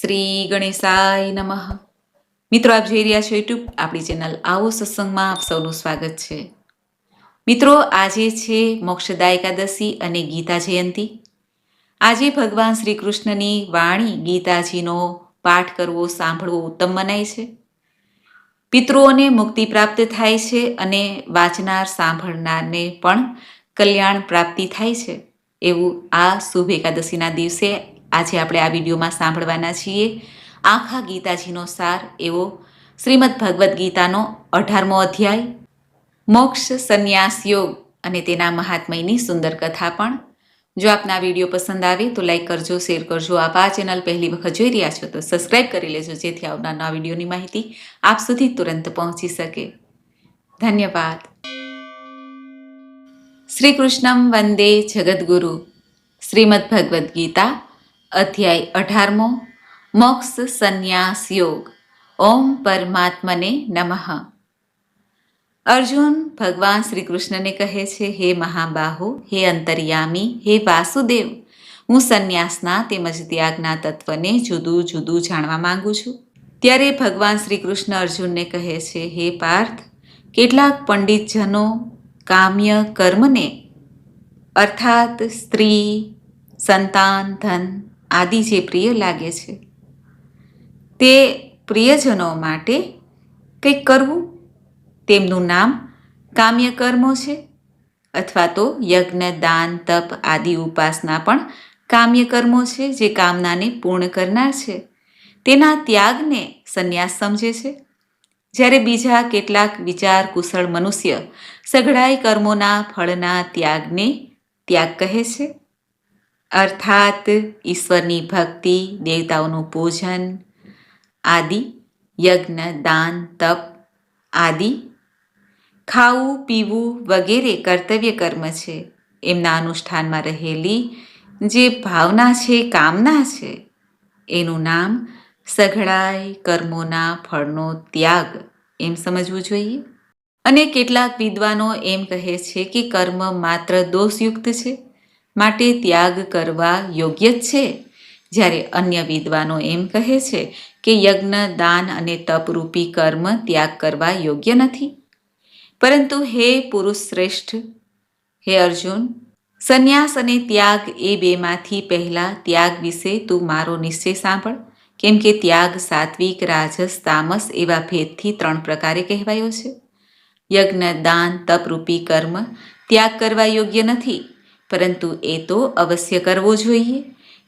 શ્રી ગણેશાય નમઃ. મિત્રો, આપ જોઈ રહ્યા છો યુટ્યુબ આપણી ચેનલ આવો સત્સંગમાં આપ સૌનું સ્વાગત છે. મિત્રો, આજે છે મોક્ષદા એકાદશી અને ગીતા જયંતી. આજે ભગવાન શ્રી કૃષ્ણની વાણી ગીતાજીનો પાઠ કરવો, સાંભળવો ઉત્તમ મનાય છે. પિતૃઓને મુક્તિ પ્રાપ્ત થાય છે અને વાંચનાર, સાંભળનારને પણ કલ્યાણ પ્રાપ્તિ થાય છે. એવું આ શુભ એકાદશીના દિવસે આજે આપણે આ વિડીયોમાં સાંભળવાના છીએ આખા ગીતાજીનો સાર એવો શ્રીમદ ભગવદ્ ગીતાનો અઢારમો અધ્યાય, મોક્ષ સંન્યાસ યોગ અને તેના મહાત્મયની સુંદર કથા પણ. જો આપના વીડિયો પસંદ આવે તો લાઈક કરજો, શેર કરજો. આપ આ ચેનલ પહેલી વખત જોઈ રહ્યા છો તો સબસ્ક્રાઇબ કરી લેજો, જેથી આવનાર વિડીયોની માહિતી આપ સુધી તુરંત પહોંચી શકે. ધન્યવાદ. શ્રી કૃષ્ણમ વંદે જગદગુરુ. શ્રીમદ ભગવદ્ ગીતા અધ્યાય અઢારમો, મોક્ષ સંન્યાસ યોગ. ઓમ પરમાત્મને નમઃ. અર્જુન ભગવાન શ્રી કૃષ્ણને કહે છે, હે મહાબાહુ, હે અંતર્યામી, હે વાસુદેવ, હું સંન્યાસના તેમજ ત્યાગના તત્વને જુદું જુદું જાણવા માંગુ છું. ત્યારે ભગવાન શ્રી કૃષ્ણ અર્જુનને કહે છે, હે પાર્થ, કેટલાક પંડિતજનો કામ્ય કર્મને, અર્થાત સ્ત્રી, સંતાન, ધન આદિ જે પ્રિય લાગે છે, તે પ્રિયજનો માટે કંઈક કરવું. તેમનું નામ કામ્ય કર્મો છે, અથવા તો યજ્ઞ, દાન, તપ આદિ ઉપાસના પણ કામ્ય કર્મો છે, જે કામનાને પૂર્ણ કરનાર છે. તેના ત્યાગને સંન્યાસ સમજે છે. જ્યારે બીજા કેટલાક વિચાર, કુશળ મનુષ્ય સઘળાઈ કર્મોના ફળના ત્યાગને ત્યાગ કહે છે અર્થાત ઈશ્વરની ભક્તિ, દેવતાઓનું પૂજન આદિ, યજ્ઞ, દાન, તપ આદિ, ખાવું, પીવું વગેરે કર્તવ્ય કર્મ છે. એમના અનુષ્ઠાનમાં રહેલી જે ભાવના છે, કામના છે, એનું નામ સઘળાઈ કર્મોના ફળનો ત્યાગ. એમ સમજવું જોઈએ? અને કેટલાક વિદ્વાનો એમ કહે છે કે કર્મ માત્ર દોષયુક્ત છે. માટે ત્યાગ કરવા યોગ્ય જ છે? જ્યારે અન્ય વિદ્વાનો એમ કહે છે કે યજ્ઞ, દાન અને તપરૂપી કર્મ ત્યાગ કરવા યોગ્ય નથી. પરંતુ હે પુરુષ શ્રેષ્ઠ, હે અર્જુન, સંન્યાસ અને ત્યાગ એ બેમાંથી પહેલાં ત્યાગ વિશે તું મારો નિશ્ચય સાંભળ. કેમ કે ત્યાગ સાત્વિક, રાજસ, તામસ એવા ભેદથી ત્રણ પ્રકારે કહેવાયો છે. યજ્ઞ, દાન, તપરૂપી કર્મ ત્યાગ કરવા યોગ્ય નથી. પરંતુ એ તો અવશ્ય કરવો જોઈએ.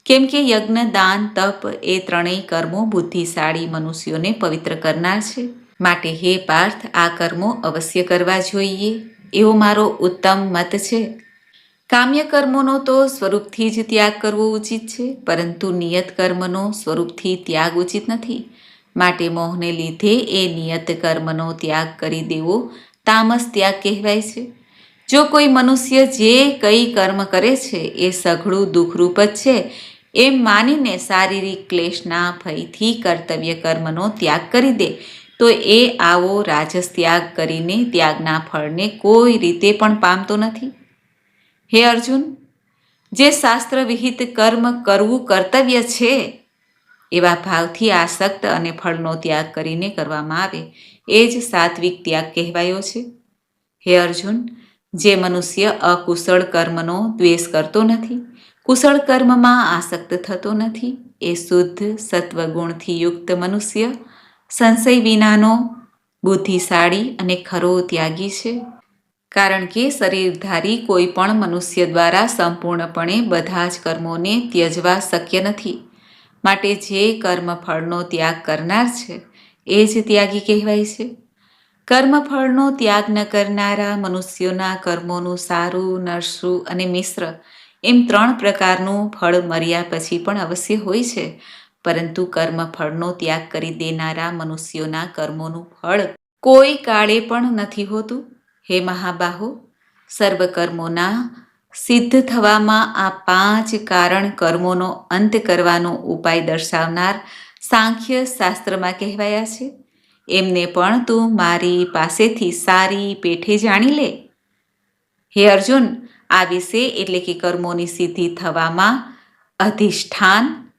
કેમ કે યજ્ઞ, દાન, તપ એ ત્રણેય કર્મો બુદ્ધિશાળી મનુષ્યોને પવિત્ર કરનાર છે. માટે હે પાર્થ, આ કર્મો અવશ્ય કરવા જોઈએ. એવો મારો ઉત્તમ મત છે. કામ્ય કર્મોનો તો સ્વરૂપથી જ ત્યાગ કરવો ઉચિત છે, પરંતુ નિયત કર્મનો સ્વરૂપથી ત્યાગ ઉચિત નથી. માટે મોહને લીધે એ નિયત કર્મનો ત્યાગ કરી દેવો તામસ ત્યાગ કહેવાય છે. જો કોઈ મનુષ્ય જે કઈ કર્મ કરે છે, એ સઘળું દુઃખરૂપ જ છે. એમ માનીને શારીરિક ક્લેશના ભયથી કર્તવ્ય કર્મનો ત્યાગ કરી દે. તો એ આવો રાજસ ત્યાગ કરીને ત્યાગના ફળને કોઈ રીતે પણ પામતો નથી. હે અર્જુન, જે શાસ્ત્ર વિહિત કર્મ કરવું કર્તવ્ય છે, એવા ભાવથી આસક્ત અને ફળનો ત્યાગ કરીને કરવામાં આવે. એ જ સાત્વિક ત્યાગ કહેવાયો છે. હે અર્જુન જે મનુષ્ય અકુશળ કર્મનો દ્વેષ કરતો નથી, કુશળ કર્મમાં આસક્ત થતો નથી, એ શુદ્ધ સત્વગુણથી યુક્ત મનુષ્ય, સંશય વિનાનો બુદ્ધિશાળી અને ખરો ત્યાગી છે. કારણ કે શરીરધારી કોઈ પણ મનુષ્ય દ્વારા સંપૂર્ણપણે બધા જ કર્મોને ત્યજવા શક્ય નથી. માટે જે કર્મફળનો ત્યાગ કરનાર છે, એ જ ત્યાગી કહેવાય છે. કર્મફળનો ત્યાગ ન કરનારા મનુષ્યોના કર્મોનું સારું, નરસું અને મિશ્ર એમ ત્રણ પ્રકારનું ફળ મર્યા પછી પણ અવશ્ય હોય છે. પરંતુ કર્મફળનો ત્યાગ કરી દેનારા મનુષ્યોના કર્મોનું ફળ કોઈ કાળે પણ નથી હોતું. હે મહાબાહો સર્વ કર્મોના સિદ્ધ થવામાં આ પાંચ કારણ કર્મોનો અંત કરવાનો ઉપાય દર્શાવનાર સાંખ્ય શાસ્ત્રમાં કહેવાયા છે. એમને પણ તું મારી પાસેથી સારી પેઠે જાણી લે. હે અર્જુન, આ વિશે એટલે કે કર્મોની સિદ્ધિ થવામાં અધિષ્ઠાન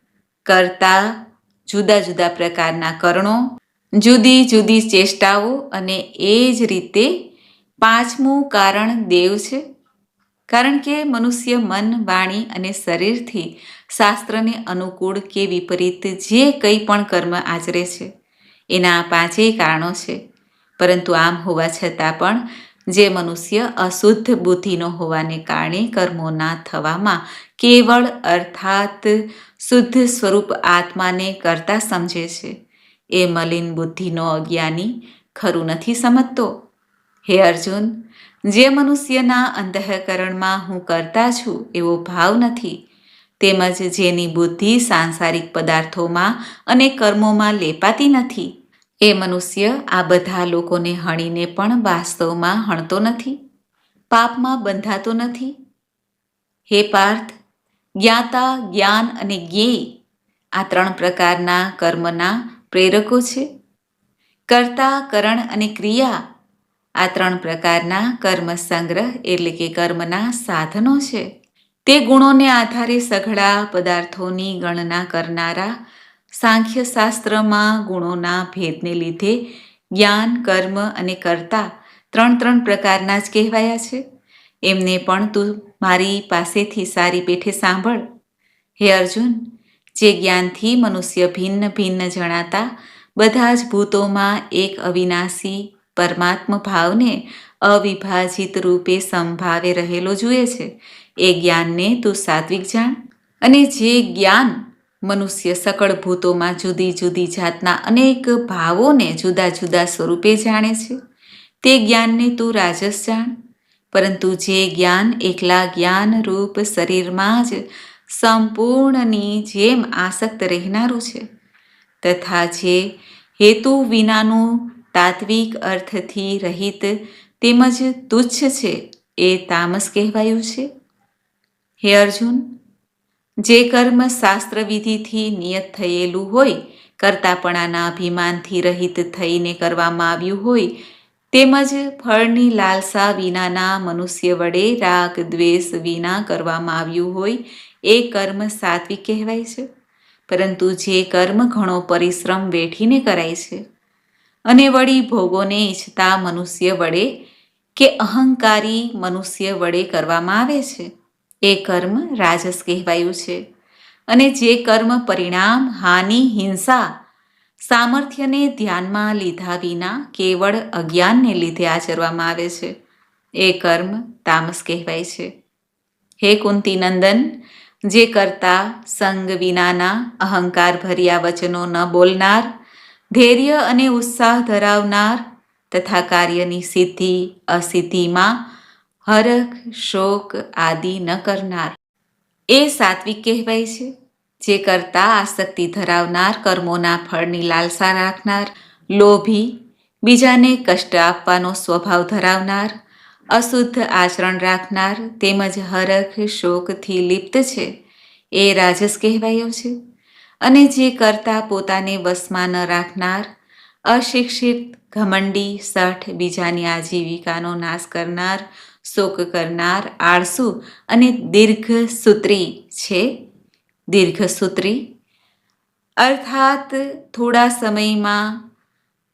કરતા જુદા જુદા પ્રકારના કરણો, જુદી જુદી ચેષ્ટાઓ અને એ જ રીતે પાંચમું કારણ દેવ છે. કારણ કે મનુષ્ય મન, વાણી અને શરીરથી શાસ્ત્રને અનુકૂળ કે વિપરીત જે કંઈ પણ કર્મ આચરે છે. એના પાંચેય કારણો છે. પરંતુ આમ હોવા છતાં પણ જે મનુષ્ય અશુદ્ધ બુદ્ધિનો હોવાને કારણે કર્મોના થવામાં કેવળ અર્થાત શુદ્ધ સ્વરૂપ આત્માને કરતા સમજે છે. એ મલિન બુદ્ધિનો અજ્ઞાની ખરું નથી સમજતો. હે અર્જુન, જે મનુષ્યના અંતઃકરણમાં હું કરતા છું એવો ભાવ નથી. તેમજ જેની બુદ્ધિ સાંસારિક પદાર્થોમાં અને કર્મોમાં લેપાતી નથી. એ મનુષ્ય આ બધા લોકોને હણીને પણ વાસ્તવમાં હણતો નથી, પાપમાં બંધાતો નથી. હે પાર્થ, જ્ઞાતા, જ્ઞાન અને જ્ઞેય આ ત્રણ પ્રકારના કર્મના પ્રેરકો છે. કર્તા, કરણ અને ક્રિયા આ ત્રણ પ્રકારના કર્મ સંગ્રહ એટલે કે કર્મના સાધનો છે. તે ગુણોને આધારે સઘળા પદાર્થોની ગણના કરનારા સાંખ્ય શાસ્ત્રમાં ગુણોના ભેદને લીધે જ્ઞાન, કર્મ અને કર્તા ત્રણ ત્રણ પ્રકારના જ કહેવાયા છે. એમને પણ તું મારી પાસેથી સારી પેઠે સાંભળ. હે અર્જુન, જે જ્ઞાનથી મનુષ્ય ભિન્ન ભિન્ન જણાતા બધા જ ભૂતોમાં એક અવિનાશી પરમાત્મ ભાવને અવિભાજિત રૂપે સંભાવે રહેલો જુએ છે. એ જ્ઞાનને તું સાત્વિક જાણ અને જે જ્ઞાન મનુષ્ય સકળ ભૂતોમાં જુદી જુદી જાતના અનેક ભાવોને જુદા જુદા સ્વરૂપે જાણે છે. તે જ્ઞાનને તું રાજસ જાણ. પરંતુ જે જ્ઞાન એકલા જ્ઞાન રૂપ શરીરમાં જ સંપૂર્ણની જેમ આસક્ત રહેનારું છે. તથા જે હેતુ વિનાનું તાત્વિક અર્થથી રહિત તેમજ તુચ્છ છે એ તામસ કહેવાયું છે. હે અર્જુન જે કર્મ શાસ્ત્ર વિધિથી નિયત થયેલું હોય, કરતાપણાના અભિમાનથી રહિત થઈને કરવામાં આવ્યું હોય, તેમજ ફળની લાલસા વિનાના મનુષ્ય વડે રાગ દ્વેષ વિના કરવામાં આવ્યું હોય, એ કર્મ સાત્વિક કહેવાય છે. પરંતુ જે કર્મ ઘણો પરિશ્રમ વેઠીને કરાય છે અને વળી ભોગોને ઈચ્છતા મનુષ્ય વડે કે અહંકારી મનુષ્ય વડે કરવામાં આવે છે એ કર્મ રાજસ કહેવાયું છે. અને જે કર્મ પરિણામ, હાનિ, હિંસા, સામર્થ્યને ધ્યાનમાં લીધા વિના કેવળ અજ્ઞાનને લીધે આચરવામાં આવે છે. એ કર્મ તામસ કહેવાય છે. હે કુંતી નંદન જે કરતા સંગ વિનાના અહંકાર ભર્યા વચનો ન બોલનાર, ધૈર્ય અને ઉત્સાહ ધરાવનાર, તથા કાર્યની સિદ્ધિ અસિદ્ધિમાં હરખ, શોક આદિ ન કરનાર. એ સાત્વિક કહેવાય છે, જે કરતા આસક્તિ ધરાવનાર, કર્મોના ફળની લાલસા રાખનાર, લોભી, બીજાને કષ્ટ આપવાનો સ્વભાવ ધરાવનાર, અશુદ્ધ આચરણ રાખનાર, તેમજ હરખ, શોકથી લિપ્ત છે, એ રાજસ કહેવાયો છે. અને જે કરતા પોતાને વશમાં ન રાખનાર, અશિક્ષિત, ઘમંડી, સઠ, બીજાની આજીવિકાનો નાશ કરનાર શોક કરનાર આળસુ અને દીર્ઘસૂત્રી છે. દીર્ઘસૂત્રી અર્થાત થોડા સમયમાં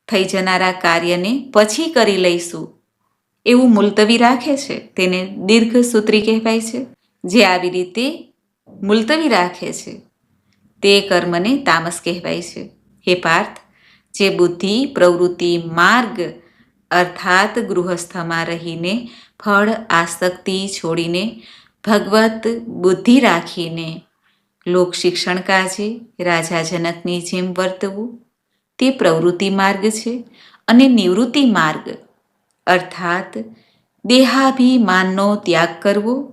થઈ જનારા કાર્યને પછી કરી લઈશું. એવું મુલતવી રાખે છે. તેને દીર્ઘસૂત્રી કહેવાય છે. જે આવી રીતે મુલતવી રાખે છે. તે કર્મને તામસ કહેવાય છે. હે પાર્થ, જે બુદ્ધિ પ્રવૃત્તિ માર્ગ અર્થાત ગૃહસ્થમાં રહીને ફળ આસક્તિ છોડીને ભગવત બુદ્ધિ રાખીને લોક શિક્ષણ કાજે રાજા જનકની જેમ વર્તવું તે પ્રવૃત્તિ માર્ગ છે અને નિવૃત્તિ માર્ગ. અર્થાત દેહાભિમાનનો ત્યાગ કરવો.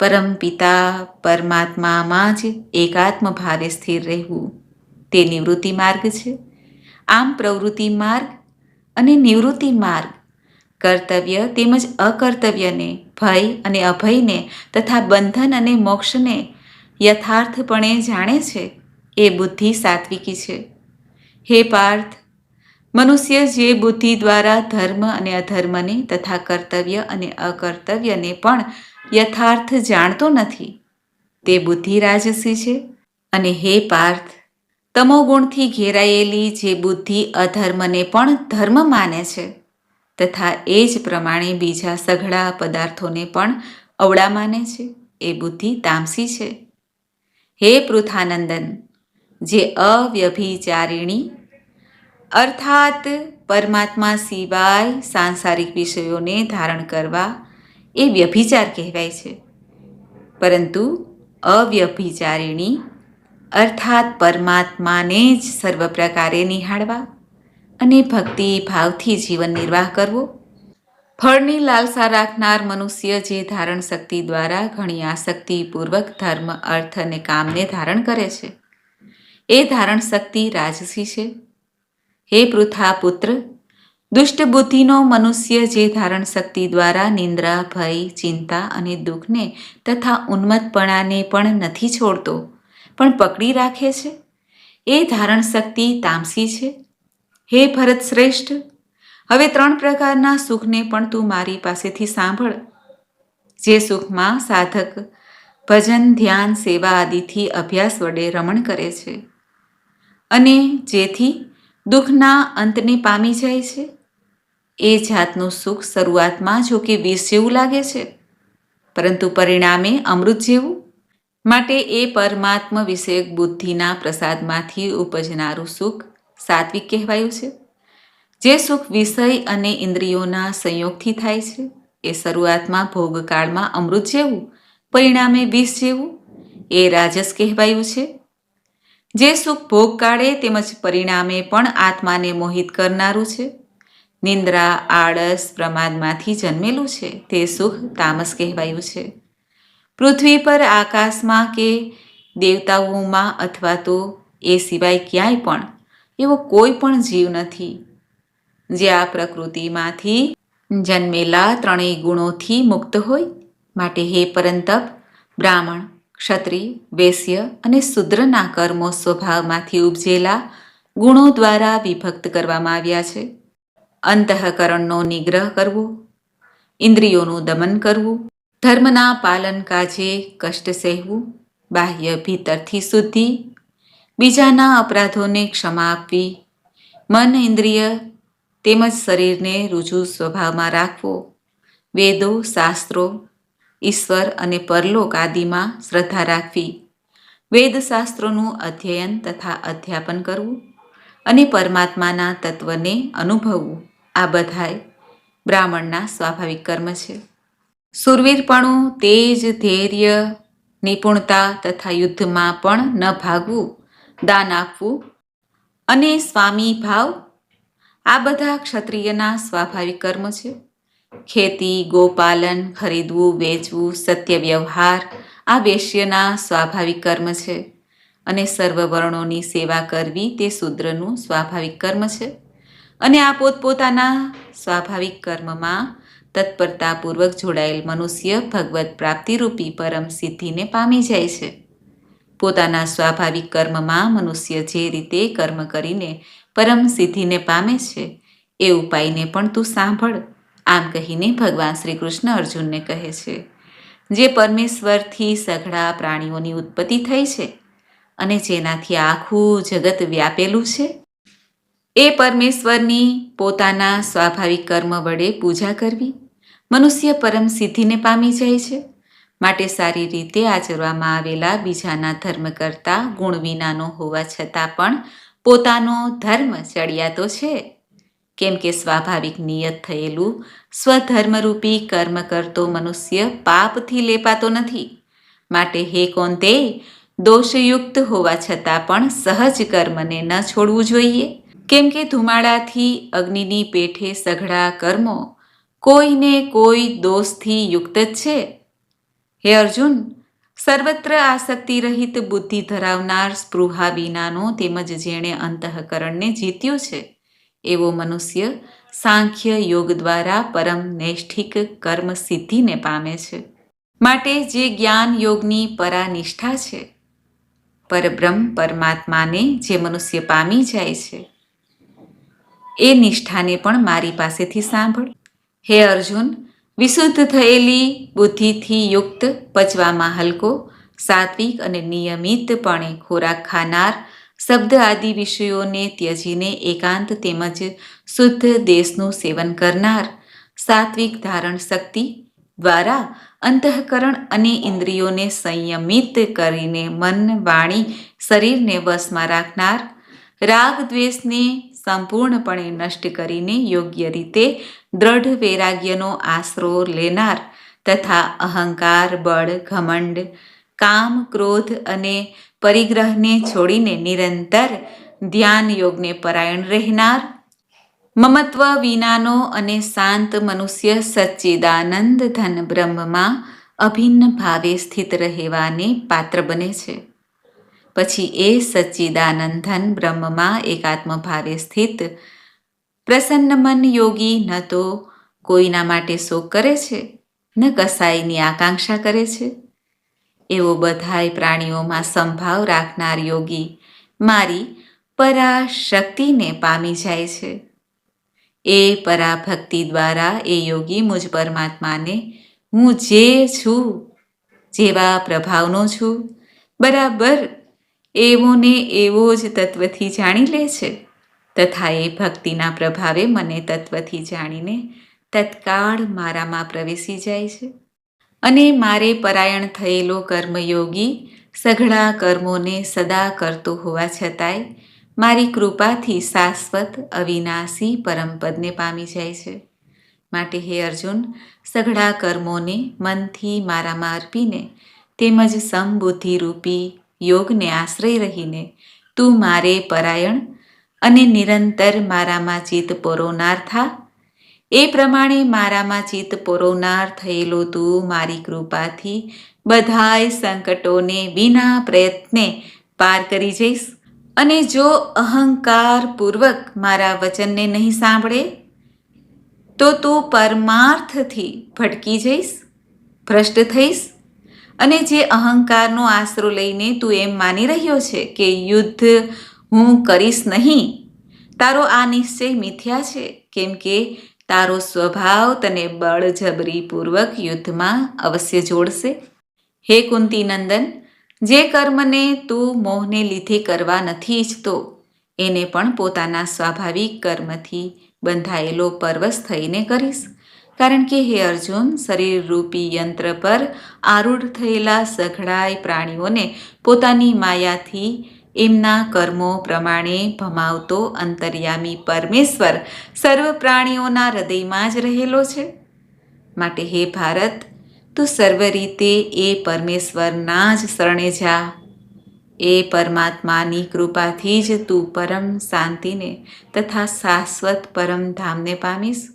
પરમપિતા પરમાત્મામાં જ એકાત્મ ભાવે સ્થિર રહેવું તે નિવૃત્તિ માર્ગ છે. આમ પ્રવૃત્તિ માર્ગ અને નિવૃત્તિ માર્ગ કર્તવ્ય તેમજ અકર્તવ્યને, ભય અને અભયને તથા બંધન અને મોક્ષને યથાર્થપણે જાણે છે, એ બુદ્ધિ સાત્વિકી છે. હે પાર્થ, મનુષ્ય જે બુદ્ધિ દ્વારા ધર્મ અને અધર્મને તથા કર્તવ્ય અને અકર્તવ્યને પણ યથાર્થ જાણતો નથી, તે બુદ્ધિ રાજસી છે. અને હે પાર્થ, તમોગુણથી ઘેરાયેલી જે બુદ્ધિ અધર્મને પણ ધર્મ માને છે. તથા એ જ પ્રમાણે બીજા સઘળા પદાર્થોને પણ અવળા માને છે. એ બુદ્ધિ તામસી છે. હે પૃથાનંદન, જે અવ્યભિચારિણી, અર્થાત પરમાત્મા સિવાય સાંસારિક વિષયોને ધારણ કરવા, એ વ્યભિચાર કહેવાય છે. પરંતુ અવ્યભિચારિણી, અર્થાત પરમાત્માને જ સર્વ પ્રકારે નિહાળવા અને ભક્તિ ભાવથી જીવન નિર્વાહ કરવો. ફળની લાલસા રાખનાર મનુષ્ય જે ધારણ શક્તિ દ્વારા ઘણી આસક્તિપૂર્વક ધર્મ, અર્થ અને કામને ધારણ કરે છે. એ ધારણ શક્તિ રાજસી છે. હે પૃથા પુત્ર દુષ્ટ બુદ્ધિનો મનુષ્ય જે ધારણ શક્તિ દ્વારા નિંદ્રા, ભય, ચિંતા અને દુઃખને તથા ઉન્મત્તપણાને પણ નથી છોડતો, પણ પકડી રાખે છે. એ ધારણ શક્તિ તામસી છે. હે ભરત શ્રેષ્ઠ, હવે ત્રણ પ્રકારના સુખને પણ તું મારી પાસેથી સાંભળ. જે સુખમાં સાધક, ભજન, ધ્યાન, સેવા આદિથી અભ્યાસ વડે રમણ કરે છે અને જેથી દુઃખના અંતને પામી જાય છે. એ જાતનું સુખ શરૂઆતમાં જો કે વિષ જેવું લાગે છે, પરંતુ પરિણામે અમૃત જેવું. માટે એ પરમાત્મ વિષયક બુદ્ધિના પ્રસાદમાંથી ઉપજનારું સુખ સાત્વિક કહેવાયું છે. જે સુખ વિષય અને ઇન્દ્રિયોના સંયોગથી થાય છે, એ શરૂઆતમાં ભોગકાળમાં અમૃત જેવું, પરિણામે વિષ જેવું, એ રાજસ કહેવાયું છે. જે સુખ ભોગકાળે તેમજ પરિણામે પણ આત્માને મોહિત કરનારું છે. નિંદ્રા, આળસ પ્રમાદમાંથી જન્મેલું છે, તે સુખ તામસ કહેવાયું છે. પૃથ્વી પર આકાશમાં કે દેવતાઓમાં અથવા તો એ સિવાય ક્યાંય પણ એવો કોઈ પણ જીવ નથી. જે આ પ્રકૃતિમાંથી જન્મેલા ત્રણેય ગુણોથી મુક્ત હોય, માટે હે પરંતપ, બ્રાહ્મણ, ક્ષત્રિય, વૈશ્ય અને શુદ્રના કર્મો સ્વભાવમાંથી ઉપજેલા ગુણો દ્વારા વિભક્ત કરવામાં આવ્યા છે. અંતઃકરણનો નિગ્રહ કરવો, ઇન્દ્રિયોનું દમન કરવું, ધર્મના પાલન કાજે કષ્ટ સહેવું, બાહ્ય ભીતરથી શુદ્ધિ બીજાના અપરાધોને ક્ષમા આપવી. મન ઇન્દ્રિય તેમજ શરીરને રુજુ સ્વભાવમાં રાખવો. વેદો, શાસ્ત્રો, ઈશ્વર અને પરલોક આદિમાં શ્રદ્ધા રાખવી. વેદશાસ્ત્રોનું અધ્યયન તથા અધ્યાપન કરવું અને પરમાત્માના તત્વને અનુભવવું. આ બધાય બ્રાહ્મણના સ્વાભાવિક કર્મ છે. સુરવીરપણું તેજ ધૈર્ય, નિપુણતા તથા યુદ્ધમાં પણ ન ભાગવું. દાન આપવું અને સ્વામી ભાવ, આ બધા ક્ષત્રિયના સ્વાભાવિક કર્મ છે. ખેતી, ગોપાલન, ખરીદવું, વેચવું સત્ય વ્યવહાર આ વેશ્યના સ્વાભાવિક કર્મ છે. અને સર્વ વર્ણોની સેવા કરવી તે શૂદ્રનું સ્વાભાવિક કર્મ છે. અને આ પોતપોતાના સ્વાભાવિક કર્મમાં તત્પરતાપૂર્વક જોડાયેલ મનુષ્ય ભગવત પ્રાપ્તિરૂપી પરમ સિદ્ધિને પામી જાય છે. પોતાના સ્વાભાવિક કર્મમાં મનુષ્ય જે રીતે કર્મ કરીને પરમ સિદ્ધિને પામે છે, એ ઉપાયને પણ તું સાંભળ, આમ કહીને ભગવાન શ્રી કૃષ્ણ અર્જુનને કહે છે. જે પરમેશ્વરથી સઘળા પ્રાણીઓની ઉત્પત્તિ થઈ છે અને જેનાથી આખું જગત વ્યાપેલું છે, એ પરમેશ્વરની પોતાના સ્વાભાવિક કર્મ વડે પૂજા કરવી, મનુષ્ય પરમ સિદ્ધિને પામી જાય છે. માટે સારી રીતે આચરવામાં આવેલા બીજાના ધર્મ કરતાં ગુણ વિનાનો હોવા છતાં પણ પોતાનો ધર્મ ચડિયાતો છે. કેમ કે સ્વાભાવિક નિયત થયેલું સ્વધર્મરૂપી કર્મ કરતો મનુષ્ય પાપથી લેપાતો નથી. માટે હે કોંતે દોષયુક્ત હોવા છતાં પણ સહજ કર્મને ન છોડવું જોઈએ. કેમ કે ધુમાડાથી અગ્નિની પેઠે સઘળા કર્મો કોઈને કોઈ દોષથી યુક્ત જ છે. હે અર્જુન, સર્વત્ર આસક્તિ રહિત બુદ્ધિ ધરાવનાર સ્પૃહા વિનાનો તેમજ જેણે અંતઃકરણને જીત્યું છે, એવો મનુષ્ય સાંખ્ય યોગ દ્વારા પરમ નૈષ્ઠિક કર્મ સિદ્ધિને પામે છે. માટે જે જ્ઞાન યોગની પરાનિષ્ઠા છે, પરબ્રહ્મ પરમાત્માને જે મનુષ્ય પામી જાય છે, એ નિષ્ઠાને પણ મારી પાસેથી સાંભળ. હે અર્જુન વિશુદ્ધ થયેલી બુદ્ધિથી યુક્ત પચવામાં હલકો, સાત્વિક અને નિયમિતપણે ખોરાક ખાનાર શબ્દ આદિ વિષયોને ત્યજીને એકાંત તેમજ શુદ્ધ દેશનું સેવન કરનાર સાત્વિક ધારણ શક્તિ દ્વારા અંતઃકરણ અને ઇન્દ્રિયોને સંયમિત કરીને મન વાણી શરીરને વશમાં રાખનાર રાગ દ્વેષને સંપૂર્ણપણે નષ્ટ કરીને યોગ્ય રીતે દ્રઢ વૈરાગ્યનો આશરો લેનાર તથા અહંકાર, બળ, ઘમંડ, કામ, ક્રોધ અને પરિગ્રહને છોડીને નિરંતર ધ્યાન યોગને પરાયણ રહેનાર, મમત્વ વિનાનો અને શાંત મનુષ્ય સચ્ચિદાનંદ ધન બ્રહ્મમાં અભિન્ન ભાવે સ્થિત રહેવાને પાત્ર બને છે. પછી એ સચ્ચિદાનંદ ધન બ્રહ્મમાં એકાત્મ ભાવે સ્થિત. પ્રસન્ન મન યોગી ન તો કોઈના માટે શોક કરે છે? ન કસાઈની આકાંક્ષા કરે છે? એવો બધાય પ્રાણીઓમાં સંભાવ રાખનાર યોગી મારી પરાશક્તિને પામી જાય છે. એ પરાભક્તિ દ્વારા એ યોગી મુજ પરમાત્માને હું જે છું, જેવા પ્રભાવનો છું, બરાબર એવો ને એવો જ તત્વથી જાણી લે છે. તથા એ ભક્તિના પ્રભાવે મને તત્વથી જાણીને તત્કાળ મારામાં પ્રવેશી જાય છે. અને મારે પરાયણ થયેલો કર્મયોગી સઘળા કર્મોને સદા કરતો હોવા છતાંય મારી કૃપાથી શાશ્વત અવિનાશી પરમપદને પામી જાય છે. માટે હે અર્જુન, સઘળા કર્મોને મનથી મારામાં અર્પીને તેમજ સમબુદ્ધિરૂપી યોગને આશ્રય રહીને, તું મારે પરાયણ અને નિરંતર મારામાં ચિત્ત પોરોનાર થા. એ પ્રમાણે મારામાં ચિત્ત પોરોનાર થયેલો તું મારી કૃપાથી બધાય સંકટોને વિના પ્રયત્ને પાર કરી જઈશ. અને જો અહંકાર પૂર્વક મારા વચનને નહીં સાંભળે, તો તું પરમાર્થથી ભટકી જઈશ, ભ્રષ્ટ થઈશ અને જે અહંકારનો આશરો લઈને તું એમ માની રહ્યો છે કે યુદ્ધ હું કરીશ નહીં. તારો આ નિશ્ચય મિથ્યા છે, કેમ કે તારો સ્વભાવ તને બળજબરીપૂર્વક યુદ્ધમાં અવશ્ય જોડશે. હે કુંતી નંદન, જે કર્મને તું મોહને લીધે કરવા નથી ઈચ્છતો, એને પણ પોતાના સ્વાભાવિક કર્મથી બંધાયેલો પરવશ થઈને કરીશ. કારણ કે હે અર્જુન, શરીરરૂપી યંત્ર પર આરૂઢ થયેલા સઘળાય પ્રાણીઓને પોતાની માયાથી એમના કર્મો પ્રમાણે ભમાવતો અંતર્યામી પરમેશ્વર સર્વ પ્રાણીઓના હૃદયમાં જ રહેલો છે. માટે હે ભારત, તું સર્વ રીતે એ પરમેશ્વરના જ શરણે જા. એ પરમાત્માની કૃપાથી જ તું પરમ શાંતિને તથા શાશ્વત પરમ ધામને પામીશ.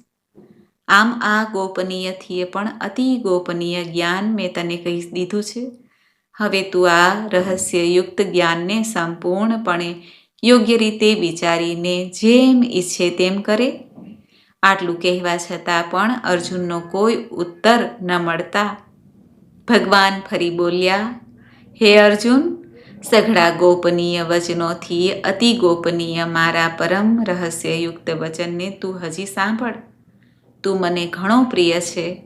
આમ આ ગોપનીયથીએ પણ અતિ ગોપનીય જ્ઞાન મેં તને કહી દીધું છે. હવે તું આ રહસ્યયુક્ત જ્ઞાનને સંપૂર્ણપણે યોગ્ય રીતે વિચારીને જેમ ઈચ્છે તેમ કરે. આટલું કહેવા છતાં પણ અર્જુનનો કોઈ ઉત્તર ન મળતા. ભગવાન ફરી બોલ્યા, હે અર્જુન, સઘળા ગોપનીય વચનોથી અતિ ગોપનીય મારા પરમ રહસ્યયુક્ત વચનને તું હજી સાંભળ. તું મને ઘણો પ્રિય છે.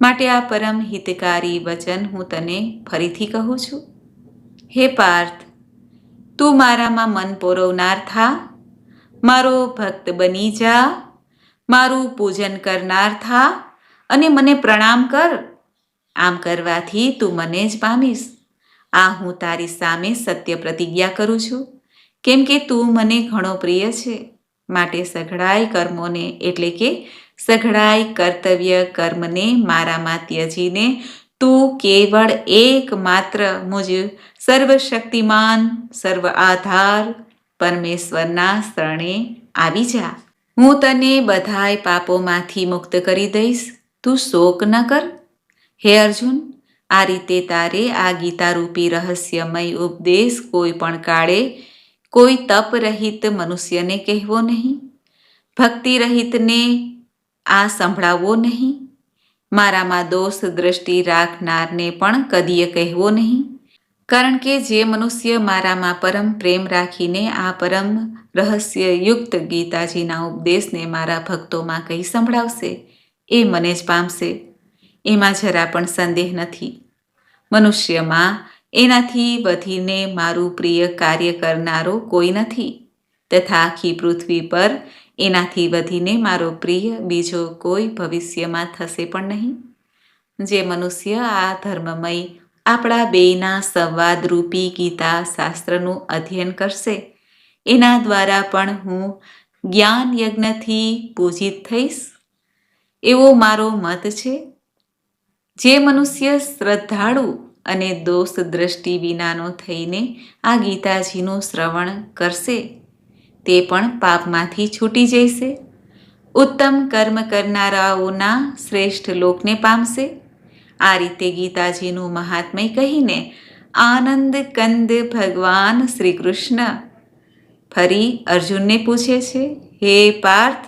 માટે આ પરમ હિતકારી વચન હું તને ફરીથી કહું છું. હે પાર્થ, તું મારામાં મન પોરવનાર થા. મારો ભક્ત બની જા. મારું પૂજન કરનાર થા અને મને પ્રણામ કર. આમ કરવાથી તું મને જ પામીશ. આ હું તારી સામે સત્ય પ્રતિજ્ઞા કરું છું. કેમ કે તું મને ઘણો પ્રિય છે. માટે સઘળાય કર્મોને એટલે કે સઘળાય કર્તવ્ય કર્મને મારામાં ત્યજીને, તું કેવળ એકમાત્ર મુજ સર્વશક્તિમાન, સર્વ આધાર પરમેશ્વરના શરણે આવી જા. હું તને બધાય પાપોમાંથી મુક્ત કરી દઈશ. તું શોક ન કર. હે અર્જુન, આ રીતે તારે આ ગીતારૂપી રહસ્યમય ઉપદેશ કોઈ પણ કાળે કોઈ તપ રહિત મનુષ્યને કહેવો નહીં. ભક્તિ રહિતને આ સંભળાવવો નહીં. મારામાં દોષ દ્રષ્ટિ રાખનારને પણ કદીએ કહેવો નહીં. કારણ કે જે મનુષ્ય મારામાં પરમ પ્રેમ રાખીને આ પરમ રહસ્યયુક્ત ગીતાજીના ઉપદેશને મારા ભક્તોમાં કહી સંભળાવશે? એ મને જ પામશે. એમાં જરા પણ સંદેહ નથી. મનુષ્યમાં એનાથી વધીને મારું પ્રિય કાર્ય કરનારો કોઈ નથી. તથા આખી પૃથ્વી પર એનાથી વધીને મારો પ્રિય બીજો કોઈ ભવિષ્યમાં થશે પણ નહીં. જે મનુષ્ય આ ધર્મમય, આપણા બેના સંવાદરૂપી ગીતા શાસ્ત્રનું અધ્યયન કરશે. એના દ્વારા પણ હું જ્ઞાન યજ્ઞથી પૂજિત થઈશ. એવો મારો મત છે. જે મનુષ્ય શ્રદ્ધાળુ અને દોષ દ્રષ્ટિ વિનાનો થઈને આ ગીતાજીનું શ્રવણ કરશે. તે પણ પાપમાંથી છૂટી જશે ઉત્તમ કર્મ કરનારાઓના શ્રેષ્ઠ લોકને પામશે. આ રીતે ગીતાજીનું મહાત્મય કહીને આનંદ કંદ ભગવાન શ્રી કૃષ્ણ ફરી અર્જુનને પૂછે છે, હે પાર્થ,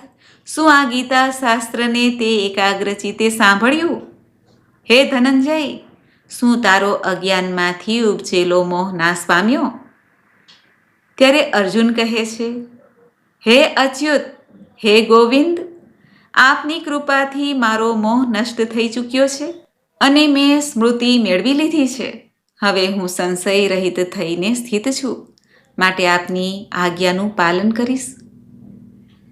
શું આ ગીતા શાસ્ત્રને તે એકાગ્રચિતે સાંભળ્યું? હે ધનંજય, શું તારો અજ્ઞાનમાંથી ઉપજેલો મોહ નાશ પામ્યો ત્યારે અર્જુન કહે છે, હે અચ્યુત, હે ગોવિંદ, આપની કૃપાથી મારો મોહ નષ્ટ થઈ ચૂક્યો છે અને મેં સ્મૃતિ મેળવી લીધી છે. હવે હું સંશય રહિત થઈને સ્થિત છું. માટે આપની આજ્ઞાનું પાલન કરીશ.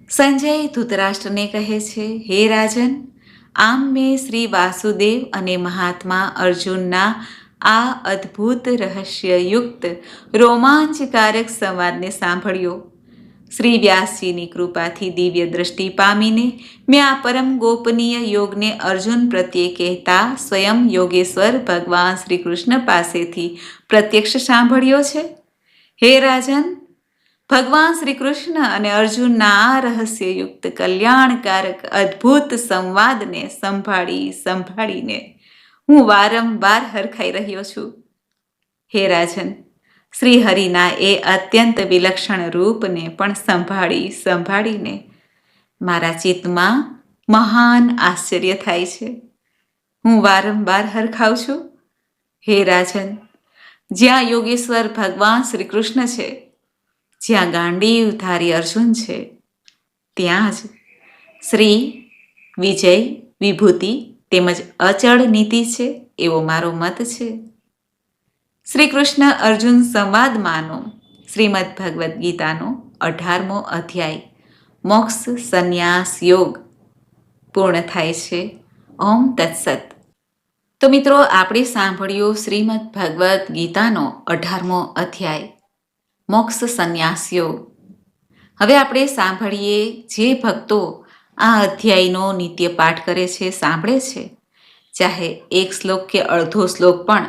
સંજય ધૃતરાષ્ટ્રને કહે છે, હે રાજન, આમ મેં શ્રી વાસુદેવ અને મહાત્મા અર્જુનના આ અદ્ભુત રહસ્યયુક્ત રોમાંચકારક સંવાદને સાંભળ્યો. શ્રી વ્યાસજીની કૃપાથી દિવ્ય દ્રષ્ટિ પામીને મેં આ પરમ ગોપનીય યોગને અર્જુન પ્રત્યે કહેતા સ્વયં યોગેશ્વર ભગવાન શ્રી કૃષ્ણ પાસેથી પ્રત્યક્ષ સાંભળ્યો છે. હે રાજન, ભગવાન શ્રી કૃષ્ણ અને અર્જુનના આ રહસ્યયુક્ત કલ્યાણકારક અદ્ભુત સંવાદને સંભાળી, સંભાળીને હું વારંવાર હરખાઈ રહ્યો છું. હે રાજન શ્રી હરિના એ અત્યંત વિલક્ષણ રૂપને પણ સંભાળી સંભાળીને મારા ચિત્તમાં મહાન આશ્ચર્ય થાય છે. હું વારંવાર હરખાઉં છું. હે રાજન, જ્યાં યોગેશ્વર ભગવાન શ્રી કૃષ્ણ છે, જ્યાં ગાંડીવ ધારી અર્જુન છે, ત્યાં જ શ્રી વિજય વિભૂતિ તેમજ અચળ નીતિ છે એવો મારો મત છે. શ્રી કૃષ્ણ અર્જુન સંવાદમાંનો શ્રીમદ ભગવદ્ ગીતાનો અઢારમો અધ્યાય. મોક્ષ સંન્યાસ યોગ. પૂર્ણ થાય છે. ઓમ તત્સત. તો મિત્રો, આપણે સાંભળ્યું શ્રીમદ ભગવદ્ ગીતાનો અઢારમો અધ્યાય. મોક્ષ સંન્યાસ યોગ. હવે આપણે સાંભળીએ જે ભક્તો આ અધ્યાયનો નિત્ય પાઠ કરે છે, સાંભળે છે? ચાહે એક શ્લોક કે અડધો શ્લોક પણ,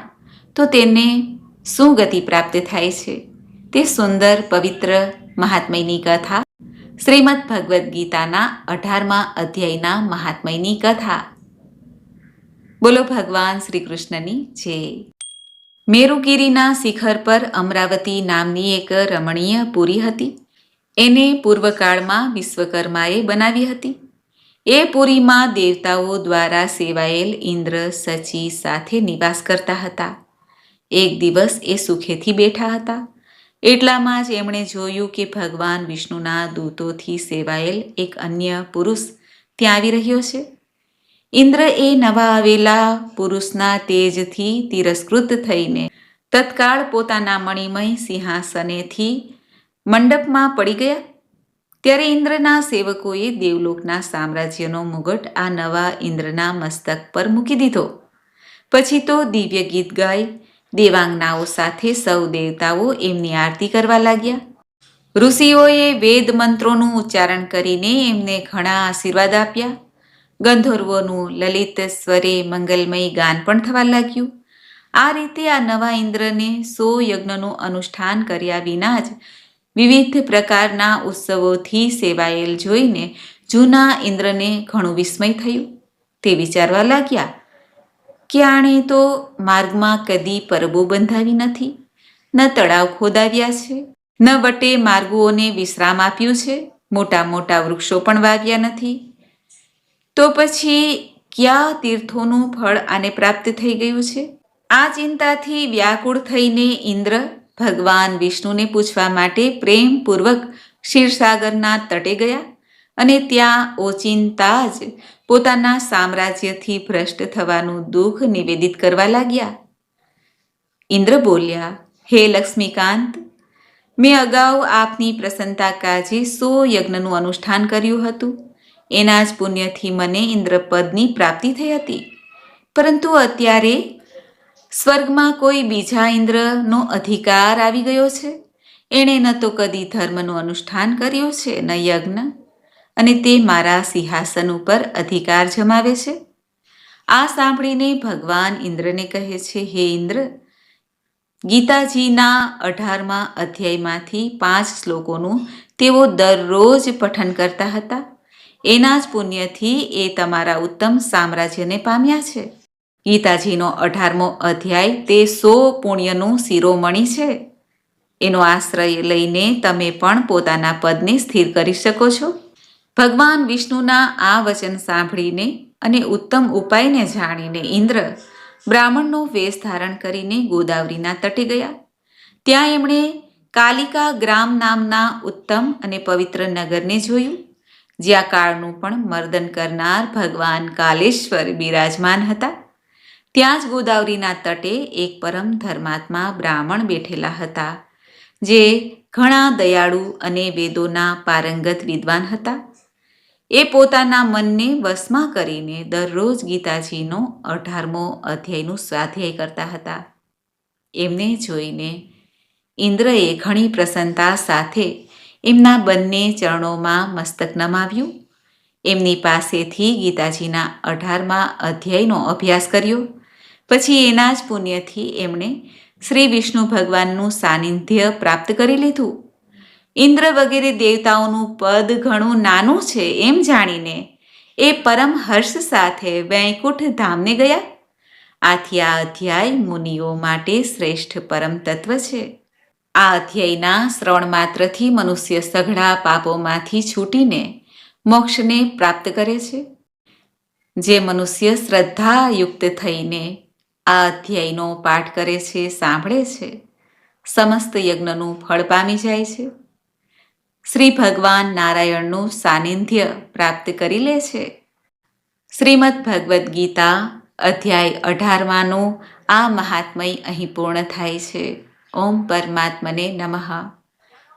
તો તેને શું ગતિ પ્રાપ્ત થાય છે? તે સુંદર, પવિત્ર, મહાત્મયની કથા, શ્રીમદ ભગવદ્ ગીતાના અઢારમા અધ્યાયના મહાત્મયની કથા. બોલો ભગવાન શ્રી કૃષ્ણની જય. મેરુગીરીના શિખર પર અમરાવતી નામની એક રમણીય પુરી હતી. એને પૂર્વકાળમાં વિશ્વકર્માએ બનાવી હતી. એ પુરીમાં દેવતાઓ દ્વારા સેવાયેલ ઇન્દ્ર, સચી સાથે નિવાસ કરતા હતા. એક દિવસ એ સુખેથી બેઠા હતા. એટલામાં જ એમણે જોયું કે ભગવાન વિષ્ણુના દૂતોથી સેવાયેલ એક અન્ય પુરુષ ત્યાં આવી રહ્યો છે. ઇન્દ્ર એ નવા આવેલા પુરુષના તેજથી તિરસ્કૃત થઈને તત્કાળ પોતાના મણિમય સિંહાસનેથી મંડપમાં પડી ગયા. ત્યારે ઇન્દ્રના સેવકોએ દેવલોકના સામ્રાજ્યનો મુગટ આ નવા ઇન્દ્રના મસ્તક પર મૂકી દીધો. પછી તો દિવ્ય ગીત ગાય, દેવાંગનાઓ સાથે સૌ દેવતાઓ એમની આરતી કરવા લાગ્યા. ઋષિઓએ વેદ મંત્રોનું ઉચ્ચારણ કરીને એમને ઘણા આશીર્વાદ આપ્યા. ગંધર્વોનું લલિત સ્વરે મંગલમય ગાન પણ થવા લાગ્યું. આ રીતે આ નવા ઇન્દ્રને સો યજ્ઞનું અનુષ્ઠાન કર્યા વિના જ વિવિધ પ્રકારના ઉત્સવોથી સેવાયેલ જોઈને જૂના ઇન્દ્રને ઘણું વિસ્મય થયું. તે વિચારવા લાગ્યા કે આણે તો માર્ગમાં કદી પરબો બંધાવી નથી? ન તળાવ ખોદાવ્યા છે, ન વટે માર્ગોને વિશ્રામ આપ્યું છે મોટા મોટા વૃક્ષો પણ વાવ્યા નથી. તો પછી કયા તીર્થોનું ફળ આને પ્રાપ્ત થઈ ગયું છે? આ ચિંતાથી વ્યાકુળ થઈને ઇન્દ્ર ભગવાન વિષ્ણુને પૂછવા માટે પ્રેમપૂર્વક ક્ષીરસાગરના તટે ગયા અને ત્યાં ઓચિંતા જ પોતાના સામ્રાજ્યથી ભ્રષ્ટ થવાનું દુઃખ નિવેદિત કરવા લાગ્યા. ઇન્દ્ર બોલ્યા, હે લક્ષ્મીકાંત, મેં અગાઉ આપની પ્રસન્નતા કાજે સો યજ્ઞનું અનુષ્ઠાન કર્યું હતું. એના જ પુણ્યથી મને ઇન્દ્રપદની પ્રાપ્તિ થઈ હતી. પરંતુ અત્યારે સ્વર્ગમાં કોઈ બીજા ઇન્દ્રનો અધિકાર આવી ગયો છે? એણે ન તો કદી ધર્મનું અનુષ્ઠાન કર્યું છે, ન યજ્ઞ. અને તે મારા સિંહાસન ઉપર અધિકાર જમાવે છે? આ સાંભળીને ભગવાન ઇન્દ્રને કહે છે, હે ઇન્દ્ર, ગીતાજીના અઢારમા અધ્યાયમાંથી પાંચ શ્લોકોનું તેઓ દરરોજ પઠન કરતા હતા. એના જ પુણ્યથી એ તમારા ઉત્તમ સામ્રાજ્યને પામ્યા છે. ગીતાજીનો અઢારમો અધ્યાય તે સો પુણ્યનું શિરોમણી છે. એનો આશ્રય લઈને તમે પણ પોતાના પદને સ્થિર કરી શકો છો. ભગવાન વિષ્ણુના આ વચન સાંભળીને અને ઉત્તમ ઉપાયને જાણીને ઇન્દ્ર બ્રાહ્મણનો વેશ ધારણ કરીને ગોદાવરીના તટે ગયા. ત્યાં એમણે કાલિકા ગ્રામ નામના ઉત્તમ અને પવિત્ર નગરને જોયું, જ્યાં કાળનું પણ મર્દન કરનાર ભગવાન કાલેશ્વર બિરાજમાન હતા. ત્યાં જ ગોદાવરીના તટે એક પરમ ધર્માત્મા બ્રાહ્મણ બેઠેલા હતા, જે ઘણા દયાળુ અને વેદોના પારંગત વિદ્વાન હતા. એ પોતાના મનને વશમાં કરીને દરરોજ ગીતાજીનો અઢારમો અધ્યાયનું સ્વાધ્યાય કરતા હતા. એમને જોઈને ઇન્દ્રએ ઘણી પ્રસન્નતા સાથે એમના બંને ચરણોમાં મસ્તક નમાવ્યું. એમની પાસેથી ગીતાજીના અઢારમા અધ્યાયનો અભ્યાસ કર્યો. પછી એના જ પુણ્યથી એમણે શ્રી વિષ્ણુ ભગવાનનું સાનિધ્ય પ્રાપ્ત કરી લીધું. ઇન્દ્ર વગેરે દેવતાઓનું પદ ઘણું નાનું છે એમ જાણીને એ પરમ હર્ષ સાથે વૈકુંઠ ધામને ગયા. આથી આ અધ્યાય મુનિઓ માટે શ્રેષ્ઠ પરમ તત્વ છે. આ અધ્યાયના શ્રવણ માત્રથી મનુષ્ય સઘળા પાપોમાંથી છૂટીને મોક્ષને પ્રાપ્ત કરે છે. જે મનુષ્ય શ્રદ્ધાયુક્ત થઈને આ અધ્યાયનો પાઠ કરે છે, સાંભળે છે. સમસ્ત યજ્ઞનું ફળ પામી જાય છે. શ્રી ભગવાન નારાયણનું સાનિધ્ય પ્રાપ્ત કરી લે છે. શ્રીમદ ભગવદ્ ગીતા અધ્યાય અઢારમાંનું આ મહાત્મય અહીં પૂર્ણ થાય છે. ઓમ પરમાત્મને નમઃ.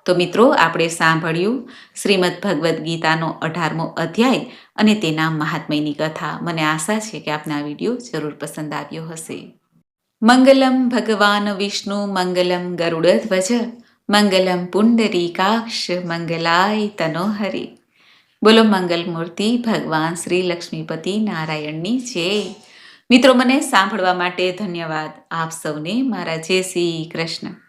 તો મિત્રો, આપણે સાંભળ્યું શ્રીમદ ભગવદ્ ગીતાનો અઢારમો અધ્યાય અને તેના મહાત્મયની કથા. મને આશા છે કે આપને વીડિયો જરૂર પસંદ આવ્યો હશે. મંગલમ ભગવાન વિષ્ણુ, મંગલમ ગરુડધ્વજ મંગલમ પુંડરીકાક્ષ, મંગલાય તનોહરી. બોલો, મંગલ મૂર્તિ, ભગવાન શ્રી લક્ષ્મીપતિ નારાયણની છે મિત્રો, મને સાંભળવા માટે ધન્યવાદ. આપ સૌને મારા જય શ્રી કૃષ્ણ.